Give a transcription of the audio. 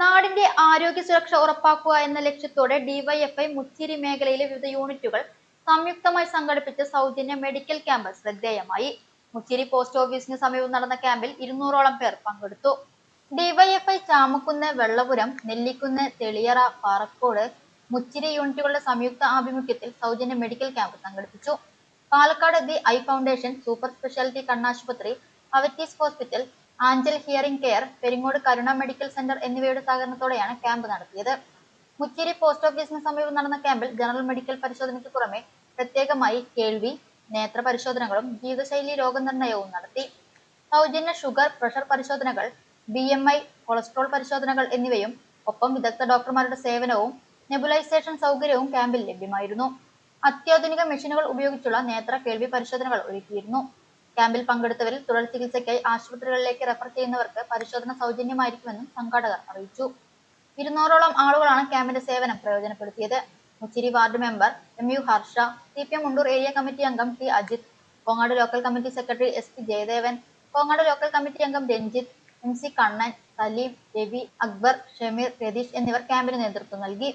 നാടിന്റെ ആരോഗ്യ സുരക്ഷ ഉറപ്പാക്കുക എന്ന ലക്ഷ്യത്തോടെ ഡിവൈഎഫ്ഐ മുച്ചിരി മേഖലയിലെ വിവിധ യൂണിറ്റുകൾ സംയുക്തമായി സംഘടിപ്പിച്ച സൗജന്യ മെഡിക്കൽ ക്യാമ്പ് ശ്രദ്ധേയമായി. മുച്ചിരി പോസ്റ്റ് ഓഫീസിന് സമീപം നടന്ന ക്യാമ്പിൽ ഇരുന്നൂറോളം പേർ പങ്കെടുത്തു. ഡിവൈഎഫ്ഐ ചാമക്കുന്ന് വെള്ളപുരം നെല്ലിക്കുന്ന് തെളിയറ പാറക്കോട് മുച്ചിരി യൂണിറ്റുകളുടെ സംയുക്ത ആഭിമുഖ്യത്തിൽ സൗജന്യ മെഡിക്കൽ ക്യാമ്പ് സംഘടിപ്പിച്ചു. Palakkad the eye foundation super speciality കണ്ണാശുപത്രി Avitis hospital Anchal hearing care Peringode Karuna medical centre എന്നിവയുടെ സഹകരണത്തോടെയാണ് ക്യാമ്പ് നടത്തിയത്. മുച്ചേരി പോസ്റ്റ് ഓഫീസിന് സമീപം നടന്ന ക്യാമ്പിൽ ജനറൽ മെഡിക്കൽ പരിശോധനയ്ക്ക് പുറമെ പ്രത്യേകമായി കേൾവി നേത്ര പരിശോധനകളും ജീവിതശൈലി രോഗനിർണയവും നടത്തി. സൗജന്യ ഷുഗർ പ്രഷർ പരിശോധനകൾ ബി എം ഐ കൊളസ്ട്രോൾ പരിശോധനകൾ എന്നിവയും ഒപ്പം വിദഗ്ധ ഡോക്ടർമാരുടെ സേവനവും നെബുലൈസേഷൻ സൗകര്യവും ക്യാമ്പിൽ ലഭ്യമായിരുന്നു. അത്യാധുനിക മെഷീനുകൾ ഉപയോഗിച്ചുള്ള നേത്ര കേൾവി പരിശോധനകൾ ഒരുക്കിയിരുന്നു. ക്യാമ്പിൽ പങ്കെടുത്തവരിൽ തുടർ ചികിത്സയ്ക്കായി ആശുപത്രികളിലേക്ക് റെഫർ ചെയ്യുന്നവർക്ക് പരിശോധന സൗജന്യമായിരിക്കുമെന്നും സംഘാടകർ അറിയിച്ചു. ഇരുന്നൂറോളം ആളുകളാണ് ക്യാമ്പിന്റെ സേവനം പ്രയോജനപ്പെടുത്തിയത്. Muchiri ward member M U Harsha C P M Mundur area committee അംഗം T Ajith Kongad local committee secretary S P Jayadevan Kongad local committee അംഗം രഞ്ജിത്ത് എം സി കണ്ണൻ സലീം രവി അക്ബർ ഷമീർ രതീഷ് എന്നിവർ ക്യാമ്പിന് നേതൃത്വം നൽകി.